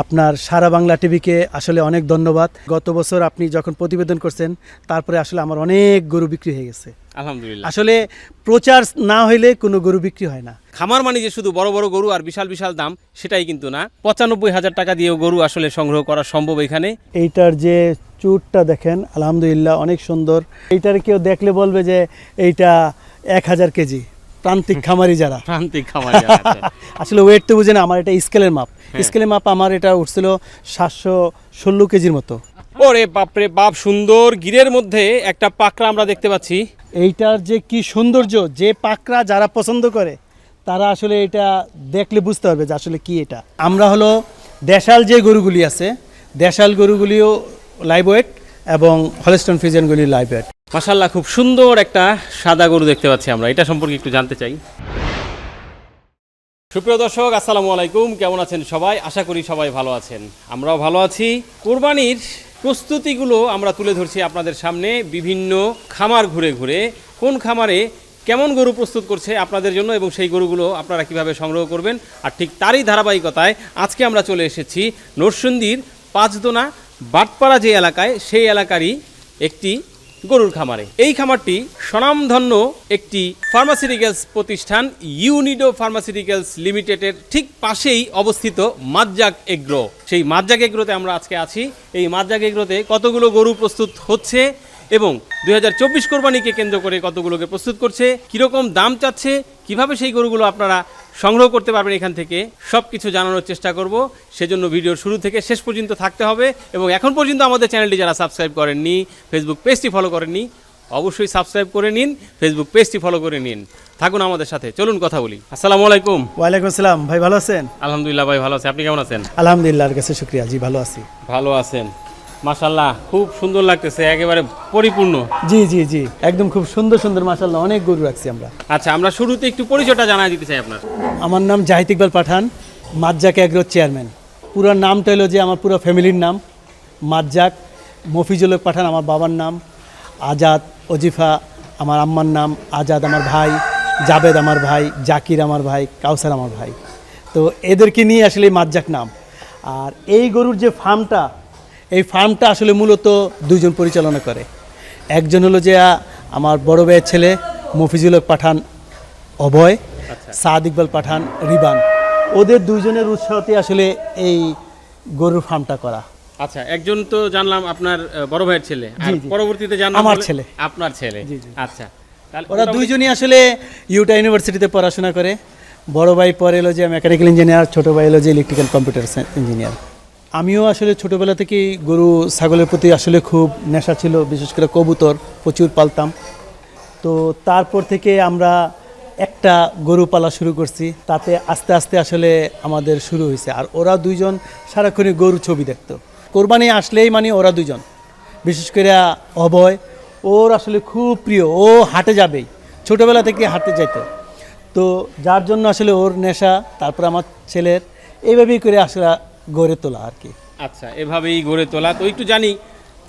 আপনার সারা বাংলা টিভিকে আসলে অনেক ধন্যবাদ। গত বছর আপনি যখন প্রতিবেদন করছেন তারপরে আসলে আমার অনেক গরু বিক্রি হয়ে গেছে। আলহামদুলিল্লাহ। আসলে প্রচার না হইলে কোনো গরু বিক্রি হয় না। খামার মানে যে শুধু বড় বড় গরু আর বিশাল বিশাল দাম সেটাই কিন্তু না। পঁচানব্বই হাজার টাকা দিয়েও গরু আসলে সংগ্রহ করা সম্ভব এখানে। এইটার যে চুটটা দেখেন আলহামদুলিল্লাহ অনেক সুন্দর। এইটার কেউ দেখলে বলবে যে এইটা এক হাজার কেজি। প্রান্তিক খামারি যারা। প্রান্তিক খামারি আসলে ওয়েট তো বুঝে না আমার এটা স্কেলের মাপ স্কেলের মাপ আমার এটা উঠছিল সাতশো ষোলো কেজির মতো। ওরে বাপরে বাপ সুন্দর গিরের মধ্যে একটা পাকড়া আমরা দেখতে পাচ্ছি। এইটার যে কি সৌন্দর্য যে পাকরা যারা পছন্দ করে তারা আসলে এটা দেখলে বুঝতে পারবে যে আসলে কি এটা। আমরা হলো দেশাল যে গরুগুলি আছে দেশাল গরুগুলিও লাইভ ওয়েট এবং হলস্টন ফিজেনগুলি লাইভ মাসাল্লাহ খুব সুন্দর একটা সাদা গরু দেখতে পাচ্ছি আমরা। এটা সম্পর্কে একটু জানতে চাই। সুপ্রিয় দর্শক, আসসালামু আলাইকুম। কেমন আছেন সবাই? আশা করি সবাই ভালো আছেন। আমরাও ভালো আছি। কোরবানির প্রস্তুতিগুলো আমরা তুলে ধরছি আপনাদের সামনে। বিভিন্ন খামার ঘুরে ঘুরে। কোন খামারে কেমন গরু প্রস্তুত করছে আপনাদের জন্য এবং সেই গরুগুলো আপনারা কীভাবে সংগ্রহ করবেন? আর ঠিক তারই ধারাবাহিকতায় আজকে আমরা চলে এসেছি নরসিংদীর পাঁচদোনা বাটপাড়া যে এলাকায়, সেই এলাকারই একটি গরুর খামারে। এই খামারটি স্বনামধন্য একটি ফার্মাসিউটিক্যালস প্রতিষ্ঠান ইউনিডো ফার্মাসিউটিক্যালস লিমিটেডের ঠিক পাশেই অবস্থিত মাজ্জাক এগ্রো। সেই মাজ্জাক এগ্রোতে আমরা আজকে আছি। এই মাজ্জাক এগ্রোতে কতগুলো গরু প্রস্তুত হচ্ছে? এবং দুই হাজার চব্বিশ কোরবানিকে কেন্দ্র করে কতগুলোকে প্রস্তুত করছে কীরকম দাম চাচ্ছে কীভাবে সেই গরুগুলো আপনারা সংগ্রহ করতে পারবেন এখান থেকে সব কিছু জানানোর চেষ্টা করব। সেজন্য ভিডিওর শুরু থেকে শেষ পর্যন্ত থাকতে হবে এবং এখন পর্যন্ত আমাদের চ্যানেলটি যারা সাবস্ক্রাইব করেননি ফেসবুক পেজটি ফলো করেননি অবশ্যই সাবস্ক্রাইব করে নিন ফেসবুক পেজটি ফলো করে নিন। থাকুন আমাদের সাথে চলুন কথা বলি। আসসালামু আলাইকুম। ওয়ালাইকুম আসসালাম ভাই ভালো আছেন? আলহামদুলিল্লাহ ভাই ভালো আছে। আপনি কেমন আছেন? আলহামদুলিল্লাহ আর কাছে শুক্রিয়া জি ভালো আছি। ভালো আছেন। মাশাল্লাহ খুব সুন্দর লাগতেছে একেবারে পরিপূর্ণ। জি জি জি একদম খুব সুন্দর সুন্দর মাসাল্লাহ অনেক গরু রাখছি আমরা। আচ্ছা আমরা শুরুতে একটু পরিচয়টা জানাই দিতে চাই আপনার। আমার নাম জাহিদ ইকবাল পাঠান মাজ্জাক এগ্রোর চেয়ারম্যান। পুরো নামটা হলো যে আমার পুরো ফ্যামিলির নাম। মাজ্জাক মফিজুল পাঠান আমার বাবার নাম। আজাদ অজিফা আমার আম্মার নাম। আজাদ আমার ভাই জাবেদ আমার ভাই জাকির আমার ভাই কাউসার আমার ভাই। তো এদেরকে নিয়ে আসলে মাজ্জাক নাম। আর এই গরুর যে ফার্মটা এই ফার্মটা আসলে মূলত দুইজন পরিচালনা করে। একজন হলো যে আমার বড় ভাইয়ের ছেলে মফিজুল পাঠান অভয়। সাদ ইকবাল পাঠান রিবান। ওদের দুইজনের উৎসাহতে আসলে এই গরুর ফার্মটা করা। আচ্ছা একজন তো জানলাম আপনার বড় ভাইয়ের ছেলে। আর। পরবর্তীতে জানলাম আমার ছেলে। আপনার ছেলে। আচ্ছা ওরা দুইজনই আসলে ইউটা ইউনিভার্সিটিতে পড়াশোনা করে। বড় ভাই পরে এলো যে মেকানিক্যাল ইঞ্জিনিয়ার ছোট ভাই এলো যে ইলেকট্রিক্যাল কম্পিউটার ইঞ্জিনিয়ার আমিও আসলে ছোটোবেলা থেকেই গরু, ছাগলের প্রতি আসলে খুব নেশা ছিল, বিশেষ করে কবুতর, প্রচুর পালতাম। তো তারপর থেকে আমরা একটা গরু পালা শুরু করছি, তাতে আস্তে আস্তে আসলে আমাদের শুরু হয়েছে। আর ওরা দুইজন সারাক্ষণই গরু ছবি দেখতো। কোরবানি আসলেই মানে ওরা দুজন বিশেষ করে অভয়, ওর আসলে খুব প্রিয়, ও হাটে যাবেই, ছোটোবেলা থেকে হাঁটতে যাইতো। তো যার জন্য আসলে ওর নেশা, তারপর আমার ছেলের এইভাবেই করে আসলে গড়ে তোলা আর কি। আচ্ছা এভাবেই গড়ে তোলা। তো একটু জানি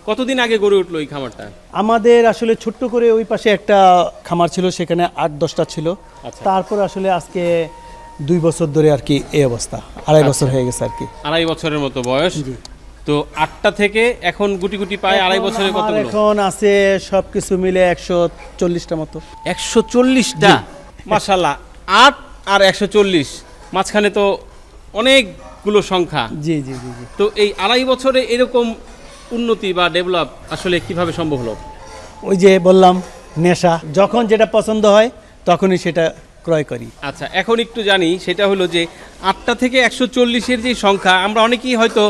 কতদিন আগে গড়ে উঠল এই খামারটা? আমাদের আসলে ছোট্ট করে ওই পাশে একটা খামার ছিল সেখানে আট দশটা ছিল। আচ্ছা। তারপর আসলে আজকে দুই বছর ধরে আর কি এই অবস্থা আড়াই বছর হয়ে গেছে আর কি। আড়াই বছরের মতো বয়স। তো আটটা থেকে এখন গুটি গুটি পায় আড়াই বছরে আমার কতগুলো? এখন আছে সব কিছু মিলে একশো চল্লিশটা মতো। একশো চল্লিশটা? মাসাল্লাহ আট আর একশো চল্লিশ। মাঝখানে তো অনেকগুলো সংখ্যা। জি জি জি জি। তো এই আড়াই বছরে এরকম উন্নতি বা ডেভেলপ আসলে কীভাবে সম্ভব হলো? ওই যে বললাম নেশা। যখন যেটা পছন্দ হয় তখনই সেটা ক্রয় করি আচ্ছা এখন একটু জানি সেটা হলো যে আটটা থেকে একশো চল্লিশের যে সংখ্যা আমরা অনেকেই হয়তো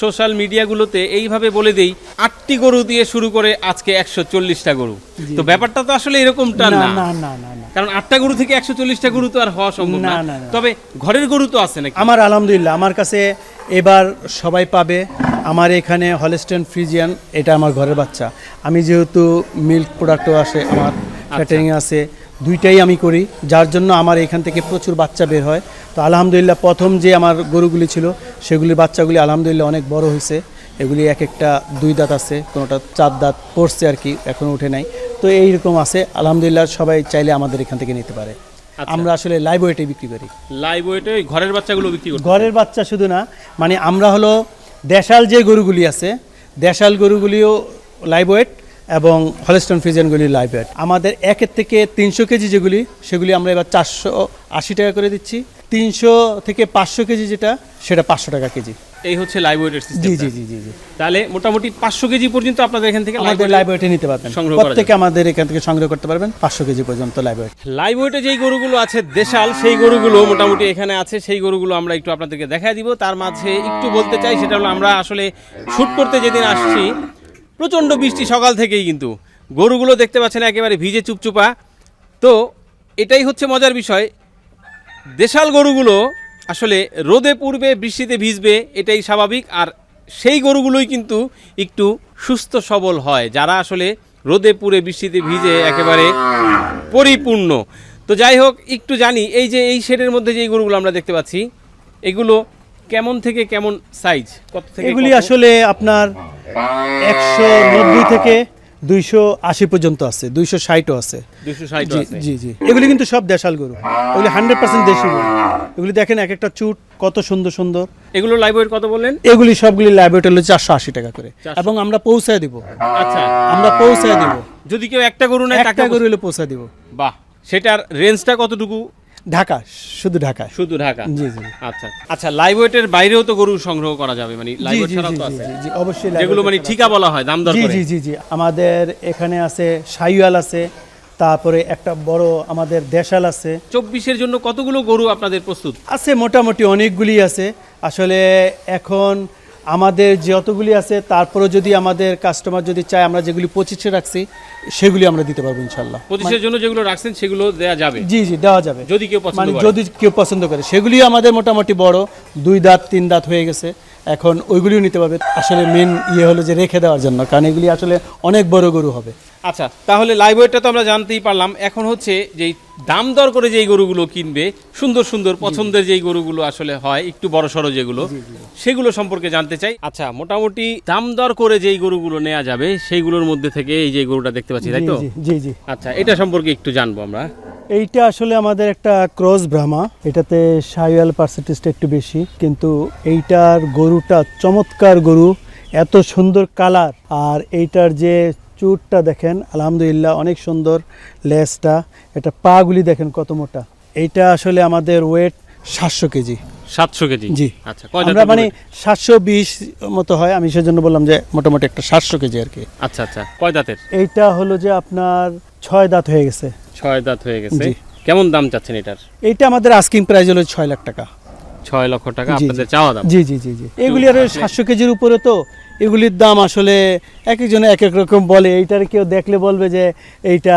সোশ্যাল মিডিয়াগুলোতে এইভাবে বলে দেই আটটি গরু দিয়ে শুরু করে আজকে একশো চল্লিশটা গরু। তো ব্যাপারটা তো আসলে এরকমটা না না। না না কারণ আটটা গরু থেকে একশো চল্লিশটা গরু তো আর হওয়া সম্ভব না। তবে ঘরের গরু তো আছে নাকি? আমার আলহামদুলিল্লাহ আমার কাছে এবার সবাই পাবে। আমার এখানে হলস্টেন ফ্রিজিয়ান এটা আমার ঘরের বাচ্চা। আমি যেহেতু মিল্ক প্রোডাক্টও আসে আমার ক্যাটারিং আছে। দুইটাই আমি করি যার জন্য আমার এখান থেকে প্রচুর বাচ্চা বের হয়। তো আলহামদুলিল্লাহ প্রথম যে আমার গরুগুলি ছিল সেগুলির বাচ্চাগুলি আলহামদুলিল্লাহ অনেক বড় হয়েছে। এগুলি এক একটা দুই দাঁত আছে কোনোটা চার দাঁত পড়ছে আর কি এখনও উঠে নাই। তো এইরকম আছে আলহামদুলিল্লাহ সবাই চাইলে আমাদের এখান থেকে নিতে পারে। আচ্ছা। আমরা আসলে লাইভ ওয়েটে বিক্রি করি। লাইভ ওয়েটে ঘরের বাচ্চাগুলো বিক্রি করি ঘরের বাচ্চা শুধু না মানে আমরা হলো দেশাল যে গরুগুলি আছে দেশাল গরুগুলিও লাইভ ওয়েট এবং হলেস্টন ফ্রিজেনগুলি লাইভ ওয়েট আমাদের একের থেকে তিনশো কেজি যেগুলি সেগুলি আমরা এবার চারশো আশি টাকা করে দিচ্ছি। তিনশো থেকে পাঁচশো কেজি যেটা সেটা পাঁচশো টাকা কেজি। এই হচ্ছে লাইভ ওয়েটের জি সিস্টেম জি জি জি জি। তাহলে মোটামুটি পাঁচশো কেজি পর্যন্ত আপনাদের এখান থেকে আমাদের লাইভ ওয়েটে নিতে পারবেন। সংগ্রহ প্রত্যেকে আমাদের এখান থেকে সংগ্রহ করতে পারবেন পাঁচশো কেজি পর্যন্ত লাইভ ওয়েট লাইভ ওয়েটে যেই গরুগুলো আছে দেশাল সেই গরুগুলো মোটামুটি এখানে আছে। সেই গরুগুলো আমরা একটু আপনাদেরকে দেখাই দিব। তার মাঝে একটু বলতে চাই সেটা হলো আমরা আসলে শ্যুট করতে যেদিন আসছি প্রচণ্ড বৃষ্টি সকাল থেকেই কিন্তু। গরুগুলো দেখতে পাচ্ছেন একেবারে ভিজে চুপচুপা। তো, এটাই হচ্ছে মজার বিষয়। দেশাল গরুগুলো আসলে রোদে পূর্বে বৃষ্টিতে ভিজবে, এটাই স্বাভাবিক। আর সেই গরুগুলোই কিন্তু একটু সুস্থ সবল হয়, যারা আসলে রোদে পুড়ে, বৃষ্টিতে ভিজে একেবারে পরিপূর্ণ। তো যাই হোক, একটু জানি, এই যে এই শেডের মধ্যে যে গরুগুলো আমরা দেখতে পাচ্ছি, এগুলো কেমন থেকে কেমন সাইজ কত থেকে এগুলি আসলে আপনার একশো নব্বই থেকে দুইশো আশি পর্যন্ত আছে দুইশো ষাটও আছে। 260 জি জি জি। এগুলি কিন্তু সব দেশাল গরু। এগুলি হান্ড্রেড পার্সেন্ট দেশি গরু। এগুলি দেখেন এক একটা চুট কত সুন্দর সুন্দর। এগুলো লাইভ ওয়েট কত বললেন? এগুলি সবগুলি ল্যাবরেটরি হলো চারশো আশি টাকা করে। এবং আমরা পৌঁছায় দিব। আচ্ছা। আমরা পৌঁছায় দিব। যদি কেউ একটা গরু নেয় একটা গরু হলে পৌঁছায় দিব। বাহ সেটার রেঞ্জটা কতটুকু? ঢাকা শুধু ঢাকা। শুধু ঢাকা? জি জি। আচ্ছা। আচ্ছা লাইভ ওয়েটের বাইরেও তো গরু সংগ্রহ করা যাবে মানে লাইভ ওয়েট ছাড়াও তো আছে। জি, জি অবশ্যই যেগুলো মানে ঠিকা বলা হয় দাম দর জি করে। জি জি জি। আমাদের এখানে আছে সাইওয়াল আছে তারপরে একটা বড় আমাদের দেশাল আছে। চব্বিশের জন্য কতগুলো গরু আপনাদের প্রস্তুত? আছে মোটামুটি অনেকগুলি আছে। আসলে এখন আমাদের যতগুলি আছে তারপরে যদি আমাদের কাস্টমার যদি চায় আমরা যেগুলি পঁচিশে রাখছি সেগুলি আমরা দিতে পারব ইনশাল্লাহ পঁচিশের জন্য যেগুলো রাখছেন সেগুলো দেওয়া যাবে? জি জি দেওয়া যাবে। যদি কেউ মানে যদি কেউ পছন্দ করে। সেগুলি আমাদের মোটামুটি বড়। দুই দাঁত তিন দাঁত হয়ে গেছে। এখন ওইগুলিও নিতে পারবে। আসলে মেন ইয়ে হলো যে রেখে দেওয়ার জন্য কারণ এগুলি আসলে অনেক বড় গরু হবে। আচ্ছা তাহলে লাইভ ওয়েটটা তো আমরা জানতেই পারলাম। এখন হচ্ছে যেই দাম দর করে যেই গরুগুলো কিনবে সুন্দর সুন্দর পছন্দের যেই গরুগুলো আসলে হয় একটু বড় সড়ো যেগুলো সেগুলো সম্পর্কে জানতে চাই। আচ্ছা মোটামুটি দাম দর করে যেই গরুগুলো নেওয়া যাবে সেইগুলোর মধ্যে থেকে এই যে গরুটা দেখতে পাচ্ছি তাই তো? জি জি জি। আচ্ছা এটা সম্পর্কে একটু জানব আমরা। এইটা আসলে আমাদের একটা ক্রস ব্রাহ্মা এটাতে সাইওয়াল পার্সেন্টেজটা একটু বেশি কিন্তু এইটার গরুটা চমৎকার গরু এত সুন্দর কালার। আর এইটার যে চুটটা দেখেন আলহামদুলিল্লাহ অনেক সুন্দর লেজটা এটা পাগুলি দেখেন কত মোটা। এইটা আসলে আমাদের ওয়েট সাতশো কেজি। সাতশো কেজি? জি। আচ্ছা আমরা মানে সাতশো বিশ মতো হয় আমি সেজন্য বললাম যে মোটামুটি একটা সাতশো কেজি আর কি। আচ্ছা আচ্ছা কয় দাঁতের এইটা হলো যে আপনার ছয় দাঁত হয়ে গেছে। ছয় দাঁত হয়ে গেছে। কেমন দাম চাচ্ছেন এটার? এইটা আমাদের আস্কিং প্রাইস হলো ছয় লাখ টাকা। ছয় লক্ষ টাকা। আপনাদের চাওয়া দাম। জি জি জি জি। এগুলি আর সাতশো কেজির উপরে তো এগুলির দাম আসলে এক একজনে এক এক রকম বলে। এইটার কেউ দেখলে বলবে যে এইটা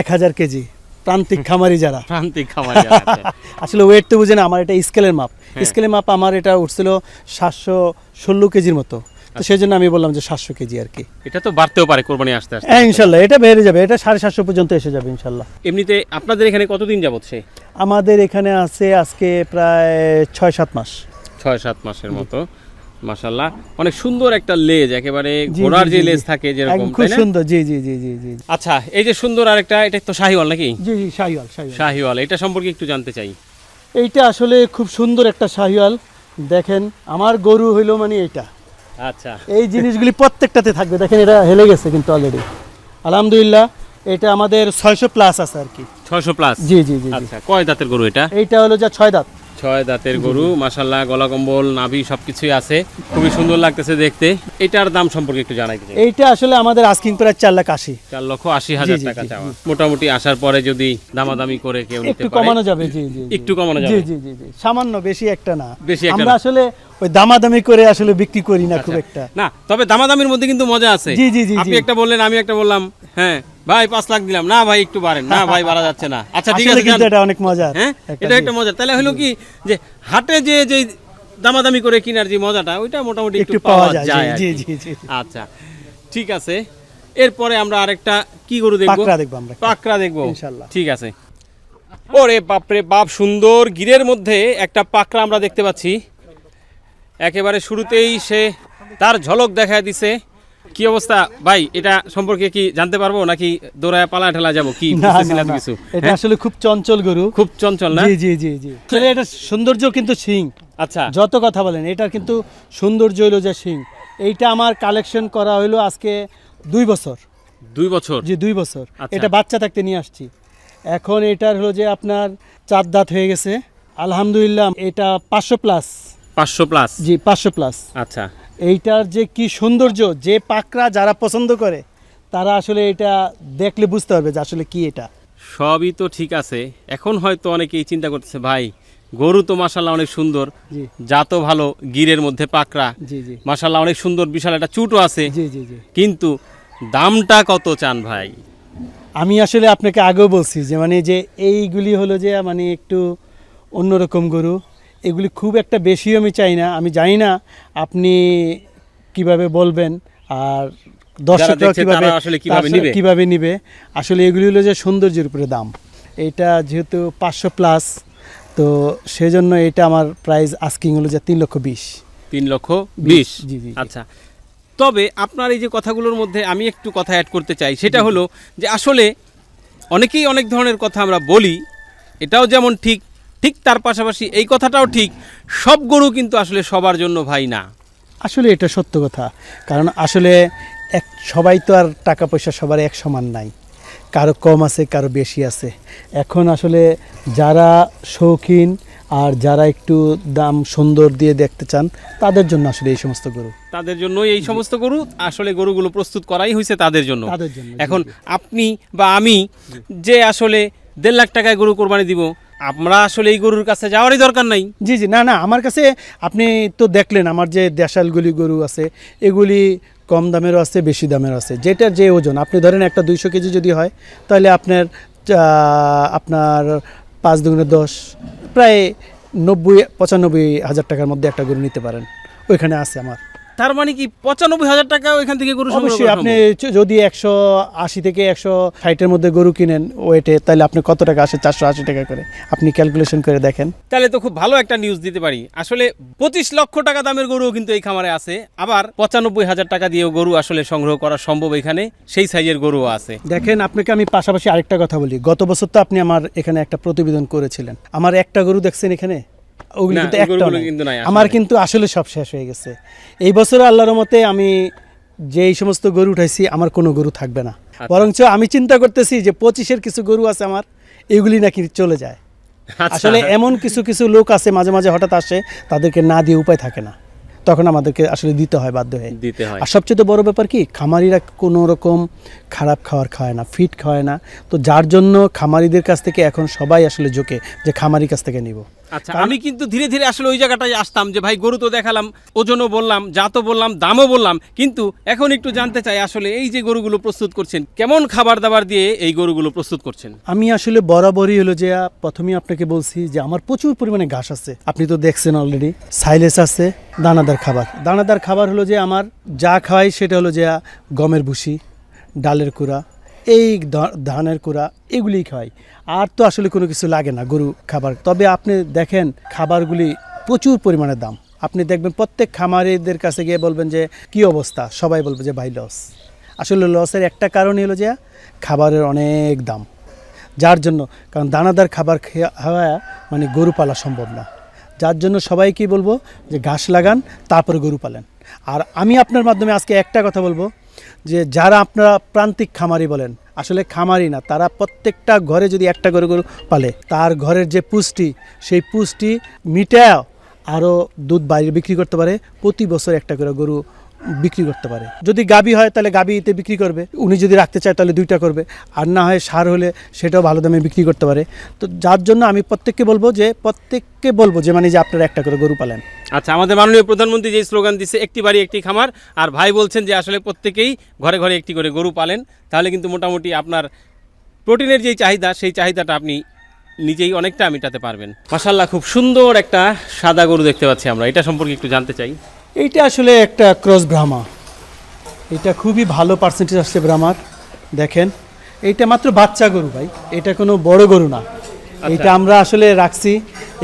এক হাজার কেজি। প্রান্তিক খামারি যারা। প্রান্তিক খামারি আসলে ওয়েট তো বুঝে না আমার এটা স্কেলের মাপ। স্কেলের মাপ আমার এটা উঠছিল সাতশো ষোলো কেজির মতো। তো। সেই জন্য আমি বললাম যে সাতশো কেজি আর কি। এটা তো বাড়তেও পারে কোরবানি আসতে আসতে। হ্যাঁ ইনশাল্লাহ এটা বেড়ে যাবে এটা সাড়ে সাতশো পর্যন্ত এসে যাবে ইনশাল্লাহ। এমনিতে আপনাদের এখানে কতদিন যাবত সে আমাদের এখানে আছে আজকে প্রায় ছয় সাত মাস। ছয় সাত মাসের মতো মাশাল্লাহ অনেক সুন্দর একটা লেজ একেবারে ঘোড়ার যে লেজ থাকে যেরকম খুব সুন্দর জি জি জি জি জি। আচ্ছা এই যে সুন্দর আরেকটা এটা তো শাহিওয়াল নাকি? জি জি শাহিওয়াল। শাহিওয়াল এটা সম্পর্কে একটু জানতে চাই। এইটা আসলে খুব সুন্দর একটা শাহিওয়াল। দেখেন আমার গরু হইল মানে এইটা। আচ্ছা। এই জিনিসগুলি প্রত্যেকটাতে থাকবে। দেখেন এটা হেলে গেছে কিন্তু অলরেডি আলহামদুলিল্লাহ এটা আমাদের ছয়শো প্লাস আছে আর কি। ছয়শো প্লাস জি জি জি। আচ্ছা কয় দাঁতের গরু এটা? এইটা হলো যা ছয় দাঁত। ছয় দাঁতের গরু মাশাল্লাহ গলা কম্বল নাভি সবকিছুই আছে। খুবই সুন্দর লাগতেছে দেখতে। এটার দাম সম্পর্কে একটু জানাইতে চাই এইটা আসলে আমাদের আস্কিং প্রায় চার লাখ আশি। চার লক্ষ আশি হাজার টাকা চাওয়া। মোটামুটি আসার পরে যদি দামাদামি করে কেউ একটু কমানো যাবে জি জি জি। একটু কমানো যাবে। জি জি জি সামান্য বেশি একটা না। বেশি একটা আমরা। আসলে ওই দামাদামি করে আসলে বিক্রি করি না খুব একটা। না তবে দামাদামির মধ্যে কিন্তু মজা আছে। জি, জি, জি, আপনি একটা বললেন আমি একটা বললাম। হ্যাঁ। ভাই পাঁচ লাখ দিলাম। না ভাই একটু বাড়েন। না ভাই বাড়া যাচ্ছে না। আচ্ছা ঠিক আছে কিন্তু এটা অনেক মজার। হ্যাঁ? এটা একটা মজা তাহলে হলো কি যে হাটে যে যে দামাদামি করে কেনার যে মজাটা ওইটা মোটামুটি একটু পাওয়া যায়। জি জি জি। আচ্ছা ঠিক আছে। এরপরে আমরা আরেকটা কি গরু দেখব? পাকড়া দেখব আমরা। পাকড়া দেখব। ইনশাল্লাহ। ঠিক আছে। ওরে বাপরে বাপ সুন্দর গিরের মধ্যে একটা পাকরা আমরা দেখতে পাচ্ছি। একেবারে শুরুতেই সে তার ঝলক দেখায় দিছে। কি অবস্থা? ভাই এটা সম্পর্কে কি জানতে পারব নাকি দৌড়ায় পালা ঠেলা যাব? কি কিছু। এটা হ্যাঁ? আসলে খুব চঞ্চল গরু। খুব চঞ্চল না? জি জি জি জি। আসলে এটা সৌন্দর্য কিন্তু সিং। আচ্ছা। যত কথা বলেন এটা কিন্তু সৌন্দর্য হইল যে সিং। এইটা আমার কালেকশন করা হইল আজকে দুই বছর। দুই বছর? জি দুই বছর। আচ্ছা। এটা বাচ্চা থাকতে নিয়ে আসছি। এখন এটার হলো যে আপনার চার দাঁত হয়ে গেছে। আলহামদুলিল্লাহ এটা পাঁচশো প্লাস পাঁচশো প্লাস জি পাঁচশো প্লাস আচ্ছা। এইটার যে কি সৌন্দর্য যে পাকরা যারা পছন্দ করে তারা আসলে এটা দেখলে বুঝতে পারবে যে আসলে কি এটা। সবই তো ঠিক আছে। এখন হয়তো অনেকেই চিন্তা করতেছে ভাই গরু তো মাসাল্লাহ অনেক সুন্দর জাতও ভালো গিরের মধ্যে পাকড়া। জি জি। মাসাল্লাহ অনেক সুন্দর বিশাল একটা চুটও আছে। জি জি জি। কিন্তু দামটা কত চান ভাই? আমি আসলে আপনাকে আগেও বলছি যে মানে যে এইগুলি হলো যে মানে একটু অন্যরকম গরু। এগুলি খুব একটা বেশিও আমি চাই না। আমি জানি না আপনি কীভাবে বলবেন আর দর্শকরা কীভাবে কীভাবে নিবে? আসলে এগুলি হলো যে সৌন্দর্যের উপরে দাম। এটা যেহেতু পাঁচশো প্লাস তো সেজন্য এটা আমার প্রাইস আস্কিং হলো যে তিন লক্ষ বিশ। তিন লক্ষ বিশ জি, জি। আচ্ছা। তবে আপনার এই যে কথাগুলোর মধ্যে আমি একটু কথা অ্যাড করতে চাই সেটা হলো যে আসলে অনেকেই অনেক ধরনের কথা আমরা বলি এটাও যেমন ঠিক ঠিক তার পাশাপাশি এই কথাটাও ঠিক সব গরু কিন্তু আসলে সবার জন্য ভাই না। আসলে এটা সত্য কথা। কারণ আসলে এক সবাই তো আর টাকা পয়সা সবার এক সমান নাই। কারও কম আছে কারও বেশি আছে। এখন আসলে যারা শৌখিন আর যারা একটু দাম সুন্দর দিয়ে দেখতে চান তাদের জন্য আসলে এই সমস্ত গরু। তাদের জন্য এই সমস্ত গরু আসলে গরুগুলো প্রস্তুত করাই হয়েছে তাদের জন্য। তাদের জন্য, এখন আপনি বা আমি যে আসলে দেড় লাখ টাকায় গরু কোরবানি দিব। আমরা আসলে এই গরুর কাছে যাওয়ারই দরকার নাই। জি জি, না না, আমার কাছে আপনি তো দেখলেন আমার যে দেশালগুলি গরু আছে, এগুলি কম দামেরও আছে, বেশি দামেরও আছে। যেটার যে ওজন, আপনি ধরেন একটা দুইশো কেজি যদি হয়, তাহলে আপনার আপনার পাঁচ দুগুণে দশ, প্রায় নব্বই, পঁচানব্বই হাজার টাকার মধ্যে একটা গরু নিতে পারেন। ওইখানে আছে আমার। তার মানে কি পঁচানব্বই হাজার টাকা ওইখান থেকে গরু অবশ্যই আপনি যদি একশো আশি থেকে একশো ষাটের মধ্যে গরু কিনেন ওয়েটে তাহলে আপনি কত টাকা আসে? চারশো আশি টাকা করে। আপনি ক্যালকুলেশন করে দেখেন। তাহলে তো খুব ভালো একটা নিউজ দিতে পারি। আসলে পঁচিশ লক্ষ টাকা দামের গরুও কিন্তু এই খামারে আছে। আবার পঁচানব্বই হাজার টাকা দিয়েও গরু আসলে সংগ্রহ করা সম্ভব এখানে। সেই সাইজের গরুও আছে। দেখেন আপনাকে আমি পাশাপাশি আরেকটা কথা বলি। গত বছর তো আপনি আমার এখানে একটা প্রতিবেদন করেছিলেন। আমার একটা গরু দেখছেন এখানে? ওগুলি না, কিন্তু আমার কিন্তু আসলে সব শেষ হয়ে গেছে। এই বছর আল্লাহর মতে আমি যে এই সমস্ত গরু উঠাইছি আমার কোনো গরু থাকবে না। আচ্ছা। বরঞ্চ আমি চিন্তা করতেছি যে পঁচিশের কিছু গরু আছে আমার এগুলি নাকি চলে যায়। আচ্ছা। আসলে এমন কিছু কিছু লোক আছে মাঝে মাঝে হঠাৎ আসে তাদেরকে না দিয়ে উপায় থাকে না। তখন আমাদেরকে আসলে দিতে হয় বাধ্য হয়ে। দিতে হয়। আর সবচেয়ে বড় ব্যাপার কি খামারিরা কোনো রকম খারাপ খাবার খায় না ফিট খায় না। তো যার জন্য খামারিদের কাছ থেকে এখন সবাই আসলে ঝোঁকে যে খামারির কাছ থেকে নিব। আচ্ছা আমি কিন্তু ধীরে ধীরে আসলে ওই জায়গাটায় আসতাম যে ভাই গরু তো দেখালাম ওজনও বললাম জাতও বললাম দামও বললাম। কিন্তু এখন একটু জানতে চাই আসলে এই যে গরুগুলো প্রস্তুত করছেন কেমন খাবার দাবার দিয়ে এই গরুগুলো প্রস্তুত করছেন? আমি আসলে বরাবরই হলো যে আহ, প্রথমেই আপনাকে বলছি যে আমার প্রচুর পরিমাণে ঘাস আছে। আপনি তো দেখছেন অলরেডি সাইলেস আছে দানাদার খাবার। দানাদার খাবার হলো যে আমার যা খাওয়াই সেটা হলো যে গমের ভুসি ডালের কুড়া এই ধানের কুড়া এগুলিই খাওয়াই আর তো আসলে কোনো কিছু লাগে না গরু খাবার। তবে আপনি দেখেন খাবারগুলি প্রচুর পরিমাণে দাম। আপনি দেখবেন প্রত্যেক খামারিদের কাছে গিয়ে বলবেন যে, কি অবস্থা? সবাই বলবে যে, ভাই লস আসলে লসের একটা কারণ হলো যে, খাবারের অনেক দাম। যার জন্য, কারণ দানাদার খাবার খেয়া- খাওয়া মানে গরু পালা সম্ভব না। যার জন্য সবাইকেই বলব যে ঘাস লাগান, তারপরে গরু পালেন। আর আমি আপনার মাধ্যমে আজকে একটা কথা বলব যে যারা আপনারা প্রান্তিক খামারি বলেন, আসলে খামারি না, তারা প্রত্যেকটা ঘরে যদি একটা করে গরু পালে, তার ঘরের যে পুষ্টি, সেই পুষ্টি মিটায় আরও দুধ বাইরে বিক্রি করতে পারে, প্রতি বছর একটা করে গরু বিক্রি করতে পারে। যদি গাবি হয় তাহলে গাবিতে বিক্রি করবে, উনি যদি রাখতে চায় তাহলে দুইটা করবে। আর না হয় সার হলে সেটাও ভালো দামে বিক্রি করতে পারে। তো যার জন্য আমি প্রত্যেককে বলব যে, প্রত্যেককে বলব যে মানে যে আপনারা একটা করে গরু পালেন। আচ্ছা আমাদের মাননীয় প্রধানমন্ত্রী যে স্লোগান দিচ্ছে একটি বাড়ি, একটি খামার, আর ভাই বলছেন যে, আসলে প্রত্যেকেই ঘরে ঘরে একটি করে গরু পালেন। তাহলে কিন্তু মোটামুটি আপনার প্রোটিনের যেই চাহিদা, সেই চাহিদাটা আপনি নিজেই অনেকটা মেটাতে পারবেন। মাসাল্লাহ খুব সুন্দর একটা সাদা গরু দেখতে পাচ্ছি আমরা। এটা সম্পর্কে একটু জানতে চাই। এইটা আসলে একটা ক্রস ব্রাহ্মা। এটা খুবই ভালো পার্সেন্টেজ আসছে ব্রাহ্মার। দেখেন এইটা মাত্র বাচ্চা গরু ভাই এটা কোনো বড় গরু না। এইটা আমরা আসলে রাখছি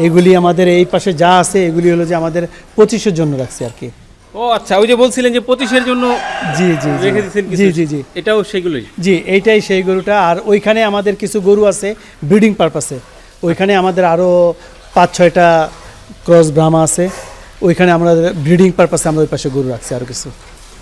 এগুলি আমাদের এই পাশে যা আছে এগুলি হলো যে আমাদের পঁচিশের জন্য রাখছি আর কি। ও আচ্ছা ওই যে বলছিলেন যে পঁচিশের জন্য জি জি জি। রেখে দিচ্ছেন জি জি জি। এটাও সেগুলোই। জি এইটাই সেই গরুটা। আর ওইখানে আমাদের কিছু গরু আছে ব্রিডিং পারপাসে ওইখানে আমাদের আরও পাঁচ ছয়টা ক্রস ব্রাহ্মা আছে। ওইখানে আমরা ব্রিডিং পারপাসে আমরা ওই পাশে গরু রাখছি আরও কিছু।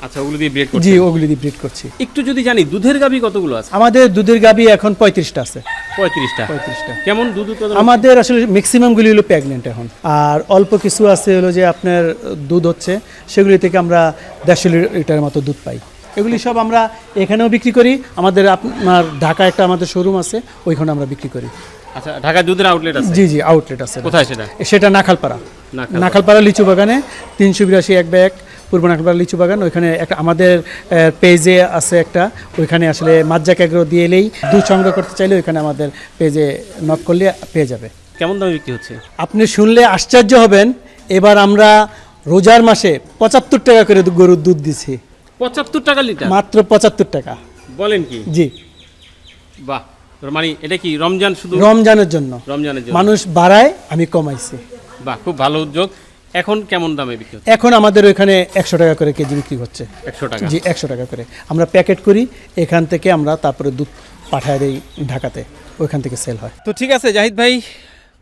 আচ্ছা ওগুলো দিয়ে ব্রেড জি ওগুলি দিয়ে ব্রিড করছি। একটু যদি জানি দুধের গাবি কতগুলো আছে? আমাদের দুধের গাবি এখন পঁয়ত্রিশটা আছে। পঁয়ত্রিশটা? পঁয়ত্রিশটা। কেমন দুধ উৎপাদন আমাদের আসলে ম্যাক্সিমামগুলি হলো প্রেগনেন্ট এখন। আর অল্প কিছু আছে হলো যে আপনার দুধ হচ্ছে সেগুলি থেকে আমরা দেড়শো লিটার মতো দুধ পাই। এগুলি সব আমরা এখানেও বিক্রি করি। আমাদের আপনার ঢাকা একটা আমাদের শোরুম আছে ওইখানে আমরা বিক্রি করি। আচ্ছা ঢাকা দুধের আউটলেট আছে? জি জি আউটলেট আছে। কোথায় সেটা? সেটা নাখালপাড়া। নাখালপাড়া। লিচু বাগানে তিনশো বিরাশি এক ব্যাগ পূর্ব নাখালপাড়া লিচু বাগান ওইখানে একটা আমাদের পেজে আছে একটা ওইখানে আসলে মাজ্জাক এগ্রো দিয়ে এলেই দুধ সংগ্রহ করতে চাইলে ওইখানে আমাদের পেজে নক করলে পেয়ে যাবে। কেমন দামে বিক্রি হচ্ছে? আপনি শুনলে আশ্চর্য হবেন এবার আমরা রোজার মাসে পঁচাত্তর টাকা করে গরুর দুধ দিছি পঁচাত্তর টাকা লিটার? মাত্র পঁচাত্তর টাকা। বলেন কি? জি। বাহ মানে এটা কি রমজান শুধু? রমজানের জন্য। রমজানের জন্য। মানুষ বাড়ায় আমি কমাইছি। বাহ খুব ভালো উদ্যোগ। এখন কেমন দামে বিক্রি হচ্ছে? এখন আমাদের ওইখানে একশো টাকা করে কেজি বিক্রি হচ্ছে। একশো টাকা? জি একশো টাকা করে। আমরা প্যাকেট করি এখান থেকে আমরা তারপরে দুধ পাঠায় দিই ঢাকাতে ওইখান থেকে সেল হয়। তো ঠিক আছে জাহিদ ভাই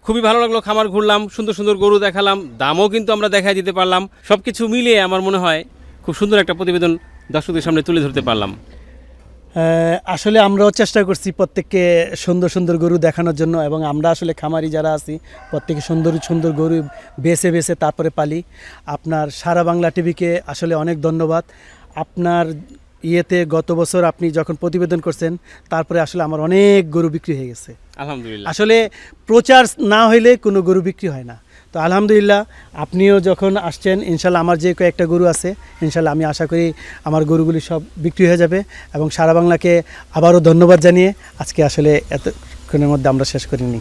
খুবই ভালো লাগল খামার ঘুরলাম সুন্দর সুন্দর গরু দেখালাম দামও কিন্তু আমরা দেখাই দিতে পারলাম। সব কিছু মিলিয়ে আমার মনে হয় খুব সুন্দর একটা প্রতিবেদন দর্শকদের সামনে তুলে ধরতে পারলাম। আসলে আমরাও চেষ্টা করছি প্রত্যেককে সুন্দর সুন্দর গরু দেখানোর জন্য এবং আমরা আসলে খামারি যারা আছি প্রত্যেকে সুন্দর সুন্দর গরু বেছে বেছে তারপরে পালি। আপনার সারা বাংলা টিভিকে আসলে অনেক ধন্যবাদ। আপনার ইয়েতে গত বছর আপনি যখন প্রতিবেদন করছেন তারপরে আসলে আমার অনেক গরু বিক্রি হয়ে গেছে। আলহামদুলিল্লাহ। আসলে প্রচার না হইলে কোনো গরু বিক্রি হয় না। তো আলহামদুলিল্লাহ আপনিও যখন আসছেন ইনশাল্লাহ আমার যে কয়েকটা গরু আছে ইনশাল্লাহ আমি আশা করি আমার গরুগুলি সব বিক্রি হয়ে যাবে এবং সারা বাংলাকে আবারও ধন্যবাদ জানিয়ে আজকে আসলে এতক্ষণের মধ্যে আমরা শেষ করিনি।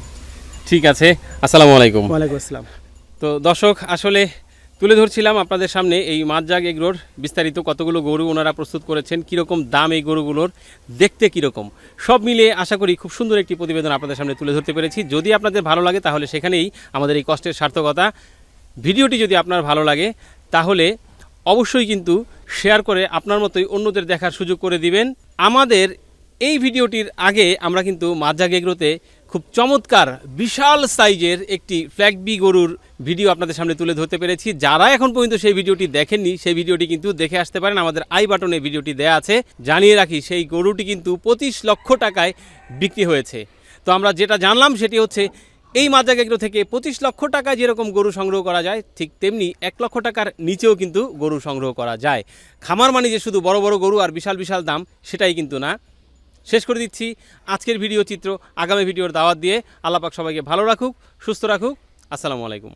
ঠিক আছে আসসালামু আলাইকুম। ওয়ালাইকুম আসসালাম। তো দর্শক আসলে তুলে ধরছিলাম আপনাদের সামনে এই মাঝজাগ এগরোর বিস্তারিত কতগুলো গরু ওনারা প্রস্তুত করেছেন, কীরকম দাম এই গরুগুলোর, দেখতে কীরকম? সব মিলিয়ে আশা করি খুব সুন্দর একটি প্রতিবেদন আপনাদের সামনে তুলে ধরতে পেরেছি। যদি আপনাদের ভালো লাগে তাহলে সেখানেই আমাদের এই কষ্টের সার্থকতা। ভিডিওটি যদি আপনার ভালো লাগে তাহলে অবশ্যই কিন্তু শেয়ার করে আপনার মতোই অন্যদের দেখার সুযোগ করে দিবেন। আমাদের এই ভিডিওটির আগে আমরা কিন্তু মাঝাগ এগ্রোতে খুব চমৎকার, বিশাল সাইজের একটি ফ্ল্যাগবি গরুর ভিডিও আপনাদের সামনে তুলে ধরতে পেরেছি। যারা এখন পর্যন্ত সেই ভিডিওটি দেখেননি, সেই ভিডিওটি কিন্তু দেখে আসতে পারেন। আমাদের আই বাটনে ভিডিওটি দেয়া আছে। জানিয়ে রাখি, সেই গরুটি কিন্তু পঁচিশ লক্ষ টাকায় বিক্রি হয়েছে। তো আমরা যেটা জানলাম সেটি হচ্ছে, এই মাজাক এগ্রো থেকে পঁচিশ লক্ষ টাকায় যেরকম গরু সংগ্রহ করা যায়, ঠিক তেমনি এক লক্ষ টাকার নিচেও কিন্তু গরু সংগ্রহ করা যায়। খামার মানে যে শুধু বড় বড় গরু আর বিশাল বিশাল দাম, সেটাই কিন্তু না। শেষ করে দিচ্ছি আজকের ভিডিও চিত্র। আগামী ভিডিওর দাওয়াত দিয়ে আল্লাপাক সবাইকে ভালো রাখুক, সুস্থ রাখুক। আসসালামু আলাইকুম।